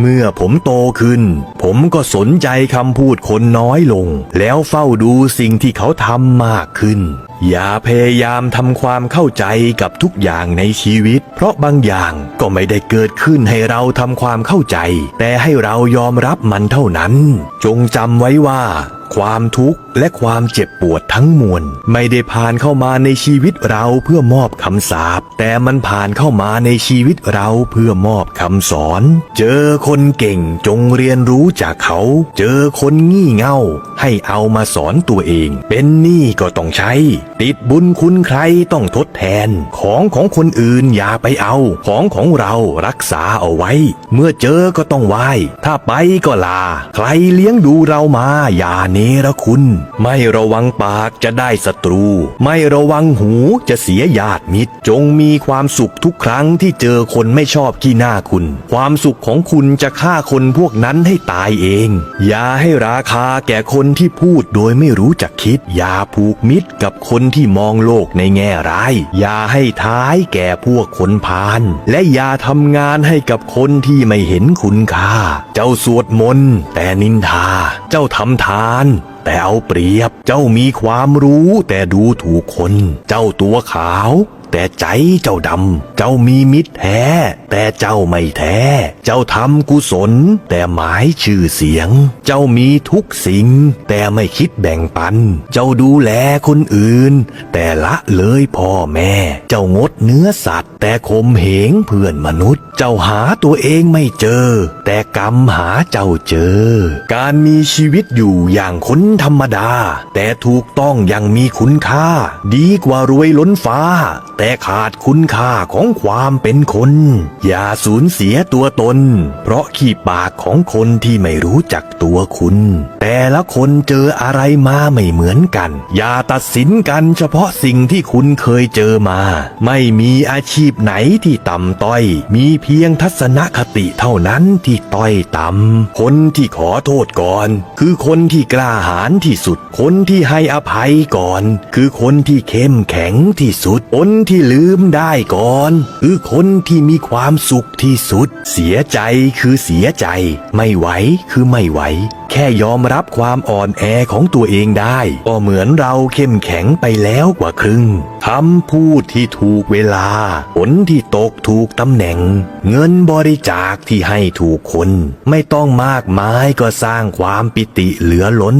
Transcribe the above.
เมื่อผมโตขึ้น ผมก็สนใจคำพูดคนน้อยลง แล้วเฝ้าดูสิ่งที่เขาทำมากขึ้น อย่าพยายามทำความเข้าใจกับทุกอย่างในชีวิต เพราะบางอย่างก็ไม่ได้เกิดขึ้นให้เราทำความเข้าใจ แต่ให้เรายอมรับมันเท่านั้น จงจำไว้ว่า ความทุกข์และความเจ็บปวดทั้งมวล ไม่ได้ผ่านเข้ามาในชีวิตเราเพื่อมอบคำสาปแต่มันผ่านเข้ามาในชีวิตเราเพื่อมอบคำสอน เจอคนเก่งจงเรียนรู้จากเขา เจอคนงี่เง่า ให้เอามาสอนตัวเอง เป็นหนี้ก็ต้องใช้ ติดบุญคุณใครต้องทดแทน ของของคนอื่นอย่าไปเอา ของของเรารักษาเอาไว้ เมื่อเจอก็ต้องไหว้ ถ้าไปก็ลา ใครเลี้ยงดูเรามาอย่าเนรคุณ ไม่ระวังปากจะได้ศัตรู ไม่ระวังหูจะเสียญาติมิตร จงมีความสุขทุกครั้งที่เจอคนไม่ชอบขี้หน้าคุณ ความสุขของคุณจะฆ่าคนพวกนั้นให้ตายเอง อย่าให้ราคาแก่คนที่พูดโดยไม่รู้จักคิด อย่าผูกมิตรกับคนที่มองโลกในแง่ร้าย อย่าให้ท้ายแก่พวกคนพาลและอย่าทำงานให้กับคนที่ไม่เห็นคุณค่า เจ้าสวดมนต์แต่นินทา เจ้าทำทานแต่เอาเปรียบ เจ้ามีความรู้แต่ดูถูกคน เจ้าตัวขาว แต่ใจเจ้าดำ เจ้ามีมิตรแท้ แต่เจ้าไม่แท้ เจ้าทำกุศล แต่หมายชื่อเสียง เจ้ามีทุกสิ่ง แต่ไม่คิดแบ่งปัน เจ้าดูแลคนอื่น แต่ละเลยพ่อแม่ เจ้างดเนื้อสัตว์ แต่ข่มเหงเพื่อนมนุษย์ เจ้าหาตัวเองไม่เจอ แต่กรรมหาเจ้าเจอ การมีชีวิตอยู่อย่างคนธรรมดา แต่ถูกต้องย่างมีคุณค่า ดีกว่ารวยล้นฟ้าแต่ขาดคุณค่าของความเป็นคน อย่าสูญเสียตัวตน เพราะขี้ปากของคนที่ไม่รู้จักตัวคุณ แต่ละคนเจออะไรมาไม่เหมือนกัน อย่าตัดสินกันเฉพาะสิ่งที่คุณเคยเจอมา ไม่มีอาชีพไหนที่ต่ำต้อย มีเพียงทัศนคติเท่านั้นที่ต้อยต่ำคนที่ขอโทษก่อน คือคนที่กล้าหาญที่สุด คนที่ให้อภัยก่อน คือคนที่เข้มแข็งที่สุดคนที่ลืมได้ก่อน คือคนที่มีความสุขที่สุด เสียใจคือเสียใจ ไม่ไหวคือไม่ไหว แค่ยอมรับความอ่อนแอของตัวเองได้ ก็เหมือนเราเข้มแข็งไปแล้วกว่าครึ่งคำพูดที่ถูกเวลา ผลที่ตกถูกตำแหน่ง เงินบริจาคที่ให้ถูกคน ไม่ต้องมากมายก็สร้างความปิติเหลือล้น